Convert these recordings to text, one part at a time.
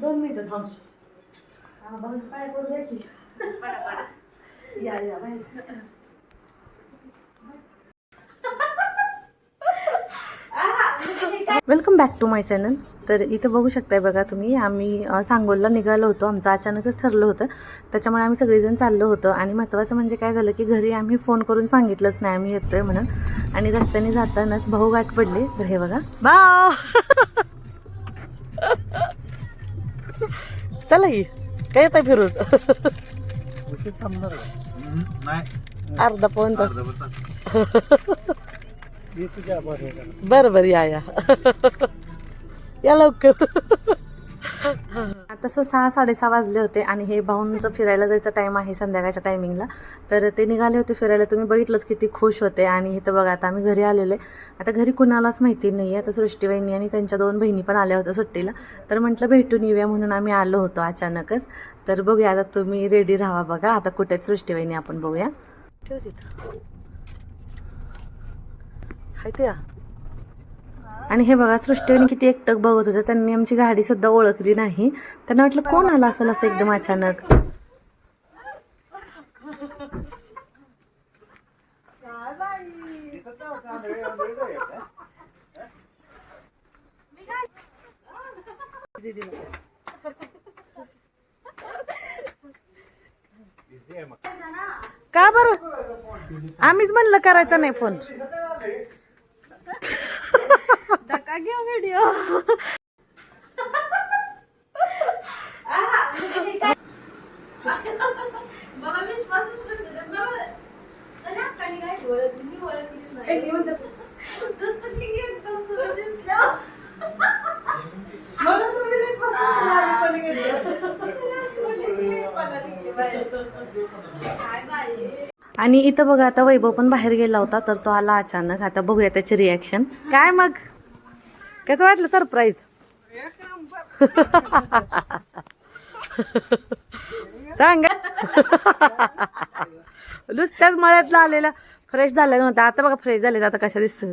दोन मिनिटं थांब. हा, भाऊच पाय या या बाई. Welcome back to my channel तर इथं बघू शकताय बघा तुम्ही आम्ही सांगोलला निघालो होतो. आमचं अचानकच ठरलं होतं. त्याच्यामुळे आम्ही सगळेजण चाललो होतो. आणि महत्त्वाचं म्हणजे काय झालं की घरी आम्ही फोन करून सांगितलंच नाही. आम्ही येतोय म्हणून. आणि रस्त्याने जातानाच भाऊ गाठ पडले. तर हे बघा. बा चला की. काय येत फिरून? उशीर थांबणार का? नाही. अर्धा पाऊन तास? बरं बरं या या. या लवकर. तसं सहा साडेसहा वाजले होते आणि हे भाऊंचं फिरायला जायचं टाईम आहे संध्याकाळच्या टायमिंगला तर ते निघाले होते फिरायला. तुम्ही बघितलंच किती खुश होते. आणि इथं बघा आता आम्ही घरी आलेलो आहे. आता घरी कुणालाच माहिती नाही आहे आता सृष्टीबाईंनी आणि त्यांच्या दोन बहिणी पण आल्या होत्या सुट्टीला. तर म्हटलं भेटून येऊया म्हणून आम्ही आलो होतो अचानकच. तर बघूया आता तुम्ही रेडी राहा बघा. आता कुठे सृष्टीबाईंनी आपण बघूया. ठेव तिथं. हाय ते आणि हे बघा सृष्टीने किती एकटक बघत होते. त्यांनी आमची गाडी सुद्धा ओळखली नाही. त्यांना वाटलं कोण आलं असेल असं एकदम अचानक? का बरं? आम्हीच म्हणलं करायचा नाही फोन धक्का घेऊ व्हिडिओ मला विश्वासच बसत मला तरी अक्काने काय ओळखली मी ओळखलीच नाही तू चुकली की एकदम तुला दिसलं काय व्हिडिओ आणि इथं बघा आता वैभव पण बाहेर गेला होता तर तो आला अचानक. आता बघूया त्याची रिॲक्शन काय मग? कसं वाटलं सरप्राईज सांगा. नुसत्याच मळ्यातला आलेला. फ्रेश झाला नव्हता. आता बघा फ्रेश झाले आता कशा दिसतो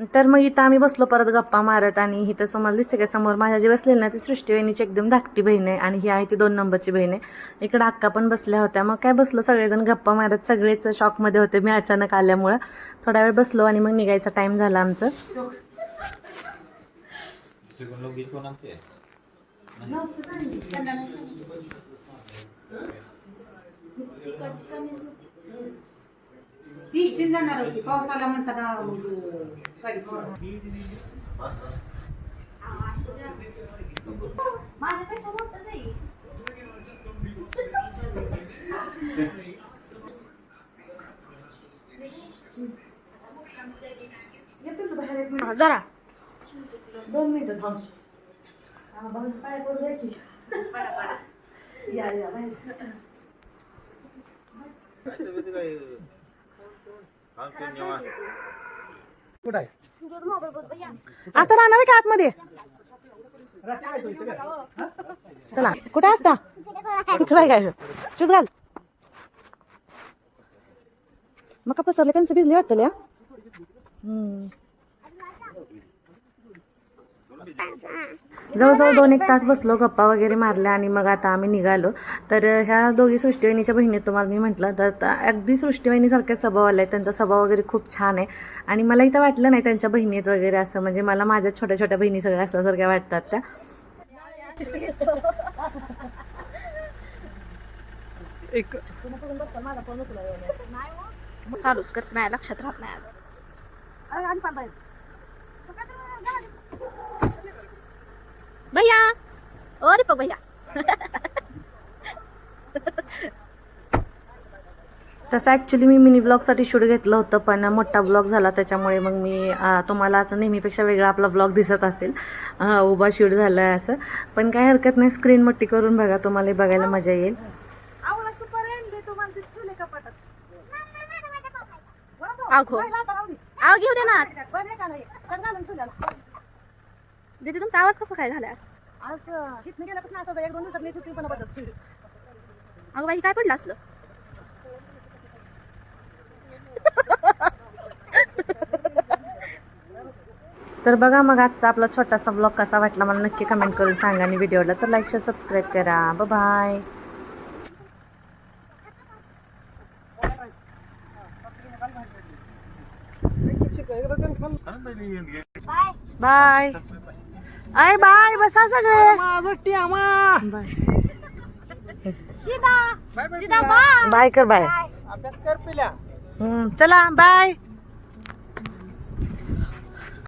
तर मग इथं आम्ही बसलो परत गप्पा मारत आणि इथं समोर दिसते का? समोर माझ्या जे बसलेली ना ती सृष्टी एकदम धाकटी बहीण आहे आणि ही आहे ती दोन नंबरची बहीण आहे. इकडं अक्का पण बसल्या होत्या. मग काय बसलो सगळेजण गप्पा मारत सगळेच शॉकमध्ये होते. मी अचानक आल्यामुळं थोडा वेळ बसलो आणि मग निघायचा टाईम झाला आमचं. तीस जाणार होती. पावसाला म्हणताना माझ्यापेक्षा मोठंच आहे जरा दोन मिनिटं थांब हा, भाऊच पाय पडू द्या की या या बाई. आता राहणार आहे का आतमध्ये? चला कुठे असता इकडे काय? शूज घाल. मग का पसरले त्यांचं भिजले वाटतं जवळजवळ दोन एक तास बसलो गप्पा वगैरे मारल्या आणि मग आता आम्ही निघालो. तर ह्या दोघी सृष्टीवहिनीच्या बहिणीत तुम्हाला मी म्हटलं तर अगदी सृष्टीवहिनीसारखे स्वभाव आले त्यांचा स्वभाव वगैरे खूप छान आहे. आणि मला इथं वाटलं नाही त्यांच्या बहिणीत वगैरे असं म्हणजे मला माझ्या छोट्या छोट्या बहिणी सगळ्या असल्यासारख्या वाटतात त्या. एक चालूच करते माझ्या लक्षात राहत नाही आज. भैया। ओ दीपक भैया। तसं ॲक्च्युली मी मिनी ब्लॉगसाठी शूट घेतलं होतं पण मोठा ब्लॉग झाला त्याच्यामुळे मग मी तुम्हाला आज नेहमीपेक्षा वेगळा आपला ब्लॉग दिसत असेल. उभा शूट झाला आहे असं. पण काय हरकत नाही स्क्रीन मोठी करून बघा तुम्हाला बघायला मजा येईल. आव घेऊ दे ना. दीदी तुमचा आवाज कसा काय झालाय आज इथनं गेल्यापासून असं एक दोन दिवसात नाही सुट्टी पण बदल अगं बाई काय पडलं असलं? तर बघा मग आजचा आपला छोटासा ब्लॉग कसा वाटला मला नक्की कमेंट करून सांगा आणि व्हिडिओला तर लाईक शेअर सबस्क्राईब करा. बाय बाय आय बाय बसा सगळे. बाय. बाय कर बाय. अभ्यास कर पिल्या हम्म, चला बाय.